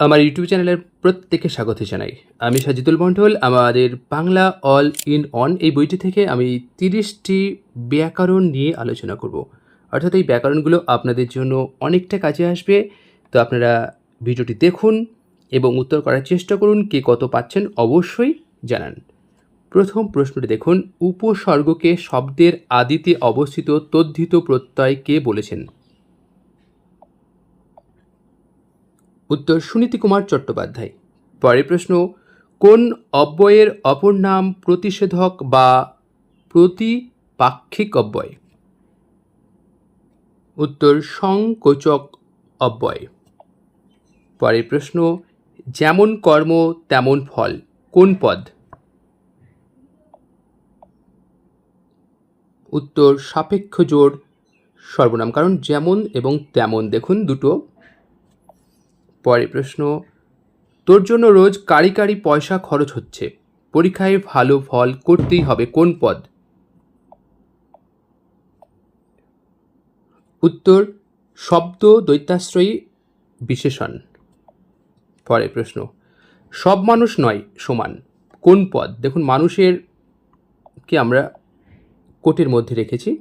আমার ইউটিউব চ্যানেলের প্রত্যেকে স্বাগত জানাই। আমি সাজিদুল মণ্ডল, আমাদের বাংলা অল ইন অন এই বইটি থেকে আমি তিরিশটি ব্যাকরণ নিয়ে আলোচনা করব। অর্থাৎ এই ব্যাকরণগুলো আপনাদের জন্য অনেকটা কাজে আসবে। তো আপনারা ভিডিওটি দেখুন এবং উত্তর করার চেষ্টা করুন কে কত পাচ্ছেন অবশ্যই জানান। প্রথম প্রশ্নটি দেখুন, উপসর্গকে শব্দের আদিতে অবস্থিত তদ্ধিত প্রত্যয় কে বলেছেন? উত্তর সুনীতি কুমার চট্টোপাধ্যায়। পরের প্রশ্ন, কোন অব্যয়ের অপর নাম প্রতিষেধক বা প্রতিপাক্ষিক অব্যয়? উত্তর, সংকোচক অব্যয়। পরের প্রশ্ন, যেমন কর্ম, তেমন ফল, কোন পদ? উত্তর, সাপেক্ষ জোর সর্বনাম, কারণ যেমন এবং তেমন, দেখুন দুটো পরের প্রশ্ন, তোর জন্য রোজ কারি কারি পয়সা খরচ হচ্ছে। পরীক্ষায় ভালো ফল করতেই হবে, কোন পদ? উত্তর, শব্দ দৈত্যাশ্রয়ী বিশেষণ। পরের প্রশ্ন, সব মানুষ নয়, সমান। কোন পদ? দেখুন, মানুষের কি আমরা কোটের মধ্যে রেখেছি।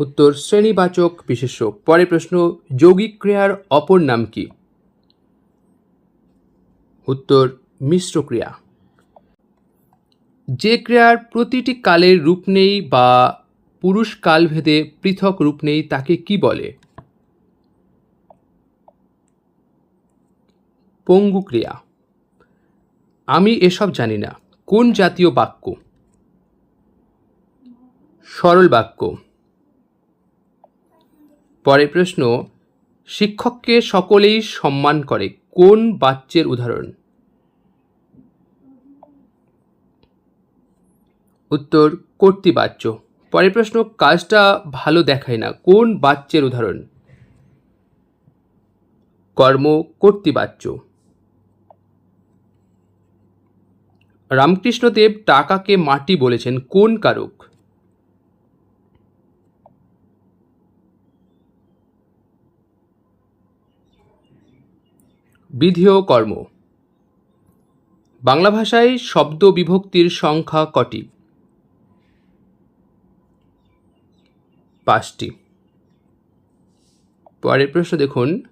উত্তর শ্রেণীবাচক বিশেষ্য। পরের প্রশ্ন, যৌগিক ক্রিয়ার অপর নাম কি? উত্তর, মিশ্র ক্রিয়া। যে ক্রিয়ার প্রতিটি কালের রূপ নেই বা পুরুষ কালভেদে পৃথক রূপ নেই, তাকে কি বলে? পঙ্গু ক্রিয়া। আমি এসব জানি না। কোন জাতীয় বাক্য? সরল বাক্য। পরের প্রশ্ন, শিক্ষককে সকলেই সম্মান করে, কোন বাচ্যের উদাহরণ? উত্তর কর্তৃবাচ্য পরের প্রশ্ন, কাজটা ভালো দেখায় না, কোন বাচ্যের উদাহরণ? কর্ম কর্তৃবাচ্য রামকৃষ্ণদেব টাকাকে মাটি বলেছেন, কোন কারক? বিধেয় কর্ম। বাংলা ভাষায় শব্দ বিভক্তির সংখ্যা কটি? পাঁচটি। পরের প্রশ্ন দেখুন,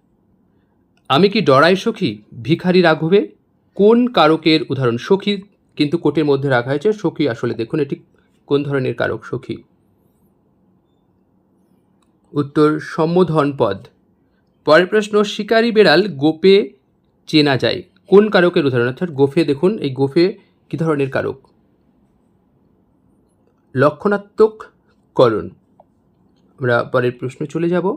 আমি কি ডরাই সখী, ভিখারি রাঘবে? কোন কারকের উদাহরণ সখী? কিন্তু কোটের মধ্যে রাখা হয়েছে, সখী আসলে দেখুন এটি কোন ধরনের কারক সখী? উত্তর সম্বোধন পদ পরের প্রশ্ন, শিকারী বেড়াল গোপে চেনা যায়। কোন কারকের উদাহরণ? অর্থাৎ গোফে দেখুন, এই গোফে কী ধরনের কারক? লক্ষণাত্মক করণ। আমরা পরের প্রশ্ন চলে যাব।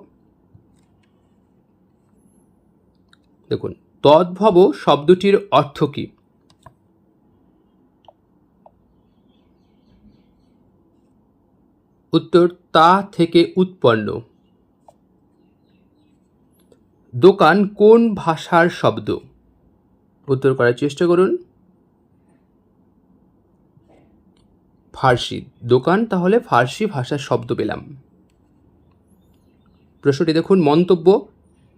দেখুন, তদ্ভব শব্দটির অর্থ কী? উত্তর, তা থেকে উৎপন্ন। দোকান কোন ভাষার শব্দ? উত্তর করার চেষ্টা করুন। ফার্সি। দোকান, তাহলে ফার্সি ভাষার শব্দ পেলাম। প্রশ্নটি দেখুন, মন্তব্য,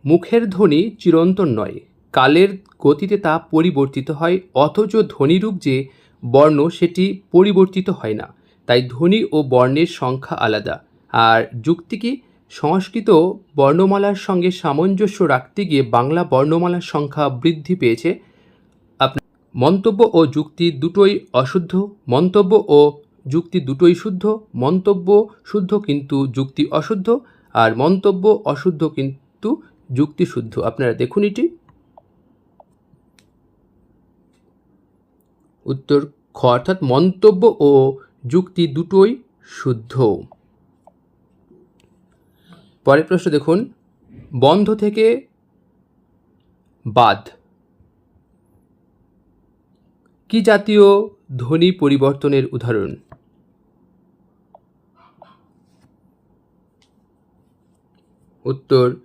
মুখের ধ্বনি চিরন্তন নয়, কালের গতিতে তা পরিবর্তিত হয়, অথচ ধ্বনিরূপ যে বর্ণ, সেটি পরিবর্তিত হয় না, তাই ধ্বনি ও বর্ণের সংখ্যা আলাদা। আর যুক্তি কি? সংস্কৃত বর্ণমালার সঙ্গে সামঞ্জস্য রাখতে গিয়ে বাংলা বর্ণমালার সংখ্যা বৃদ্ধি পেয়েছে। আপনার মন্তব্য ও যুক্তি দুটোই অশুদ্ধ, মন্তব্য ও যুক্তি দুটোই শুদ্ধ, মন্তব্য শুদ্ধ কিন্তু যুক্তি অশুদ্ধ, আর মন্তব্য অশুদ্ধ কিন্তু যুক্তি শুদ্ধ। আপনারা দেখুন এটি। উত্তর খ, অর্থাৎ মন্তব্য ও যুক্তি দুটোই শুদ্ধ। পরের প্রশ্ন দেখুন, বন্ধ থেকে বাদ কি জাতীয় ধ্বনি পরিবর্তনের উদাহরণ? উত্তর,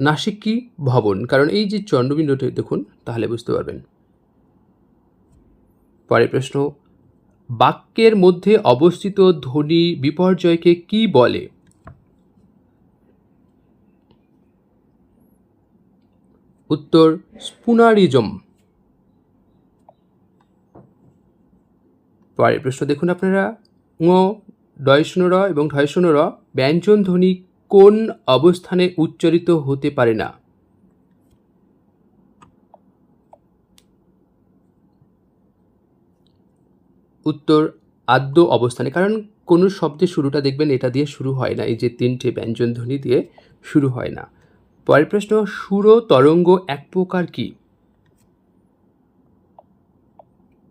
নাসিকি ভবন। কারণ এই যে চন্দ্রবিন্দুটি দেখুন, তাহলে বুঝতে পারবেন। পরের প্রশ্ন, বাক্যের মধ্যে অবস্থিত ধ্বনি বিপর্যয়কে কি বলে? উত্তর স্পুনারিজম। পরের প্রশ্ন দেখুন আপনারা। ঙ ডয় শূন্য র এবং ঢয় শূন্য র ব্যঞ্জন ধ্বনি কোন অবস্থানে উচ্চারিত হতে পারে না? উত্তর, আদ্য অবস্থানে। কারণ কোনো শব্দের শুরুটা দেখবেন এটা দিয়ে শুরু হয় না। এই যে তিনটে ব্যঞ্জন ধ্বনি দিয়ে শুরু হয় না। পরের প্রশ্ন সুর তরঙ্গ এক প্রকার কি?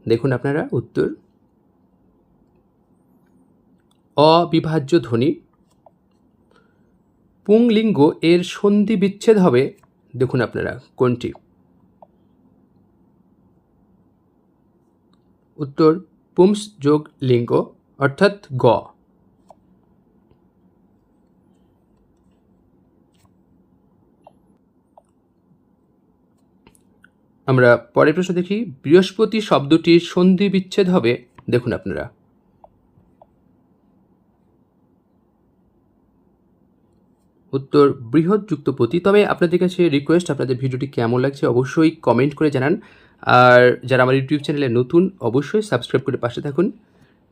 দেখুন আপনারা, উত্তর। অবিভাজ্য ধ্বনি। পুংলিঙ্গ এর সন্ধি বিচ্ছেদ হবে, দেখুন আপনারা, কোনটি? উত্তর, পুংস যোগ লিঙ্গ, অর্থাৎ গ। আমরা পরের প্রশ্ন দেখি, বৃহস্পতি শব্দটির সন্ধি বিচ্ছেদ হবে? দেখুন আপনারা। উত্তর, বৃহৎ যুক্তপতি। তবে আপনাদের কাছে রিকোয়েস্ট আপনাদের ভিডিওটি কেমন লাগছে অবশ্যই কমেন্ট করে জানান। আর যারা আমার ইউটিউব চ্যানেলে নতুন, অবশ্যই সাবস্ক্রাইব করে পাশে থাকুন।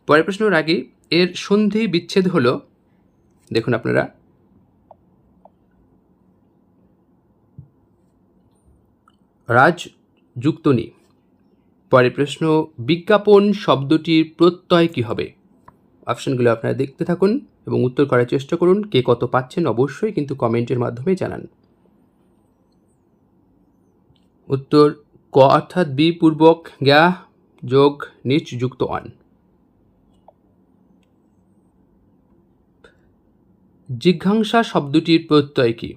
পরের প্রশ্নের আগে, এর সন্ধি বিচ্ছেদ হলো? দেখুন আপনারা। রাজ যুক্ত নি পরের প্রশ্ন, বিজ্ঞাপন শব্দটির প্রত্যয় কি হবে? অপশানগুলো আপনারা দেখতে থাকুন এবং উত্তর করার চেষ্টা করুন, কে কত পাচ্ছেন অবশ্যই কিন্তু কমেন্টের মাধ্যমে জানান। উত্তর, ক অর্থাৎ বি পূর্বক জ্ঞা যোগ নিচ যুক্ত অন। জিঘাংসা শব্দটির প্রত্যয় কি?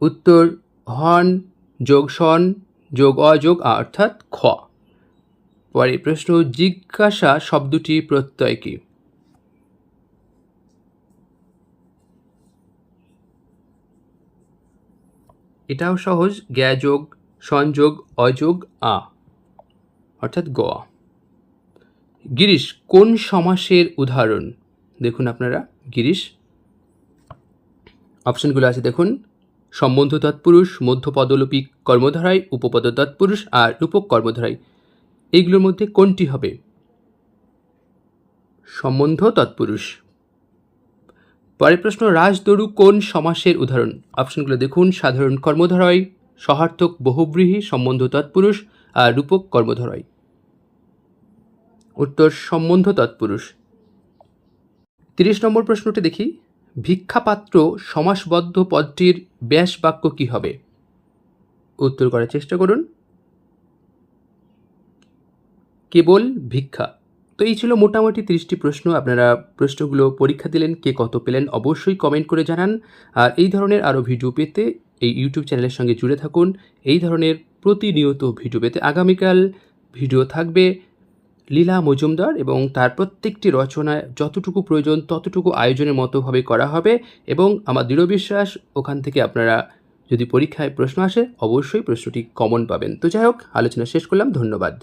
উত্তর, হন, যোগ সন, যোগ অযোগ অর্থাৎ খ। পরে প্রশ্ন, জিজ্ঞাসা শব্দটি প্রত্যয় কি? এটাও সহজ জ্ঞাযোগ সংযোগ অযোগ, আ। অর্থাৎ গ। গিরিশ, কোন সমাসের উদাহরণ? দেখুন আপনারা, গিরিশ। অপশনগুলো আছে, দেখুন। সম্বন্ধ তৎপুরুষ মধ্যপদলোপিক কর্মধারায়, উপপদ তৎপুরুষ আর রূপক কর্মধারায়। এইগুলোর মধ্যে কোনটি হবে? সম্বন্ধ তৎপুরুষ। পরের প্রশ্ন, রাজদরু কোন সমাসের উদাহরণ? অপশনগুলো দেখুন, সাধারণ কর্মধারয়, সহার্থক বহুব্রীহী, সম্বন্ধ তৎপুরুষ আর রূপক কর্মধারয়। উত্তর, সম্বন্ধ তৎপুরুষ। তিরিশ নম্বর প্রশ্নটি দেখি। ভিক্ষাপাত্র সমাসবদ্ধ পদটির ব্যাস বাক্য কি হবে? উত্তর করার চেষ্টা করুন। কেবল ভিক্ষা। তো এই ছিল মোটামুটি তিরিশটি প্রশ্ন। আপনারা প্রশ্নগুলো পরীক্ষা দিলেন, কে কত পেলেন অবশ্যই কমেন্ট করে জানান। আর এই ধরনের আরও ভিডিও পেতে এই ইউটিউব চ্যানেলের সঙ্গে জুড়ে থাকুন। এই ধরনের প্রতিনিয়ত ভিডিও পেতে আগামীকাল ভিডিও থাকবে। লীলা মজুমদার এবং তার প্রত্যেকটি রচনায় যতটুকু প্রয়োজন, ততটুকু আয়োজনের মতোভাবে করা হবে এবং আমার দৃঢ় বিশ্বাস, ওখান থেকে আপনারা যদি পরীক্ষায় প্রশ্ন আসে, অবশ্যই প্রশ্নটি কমন পাবেন। তো যাই হোক, আলোচনা শেষ করলাম, ধন্যবাদ।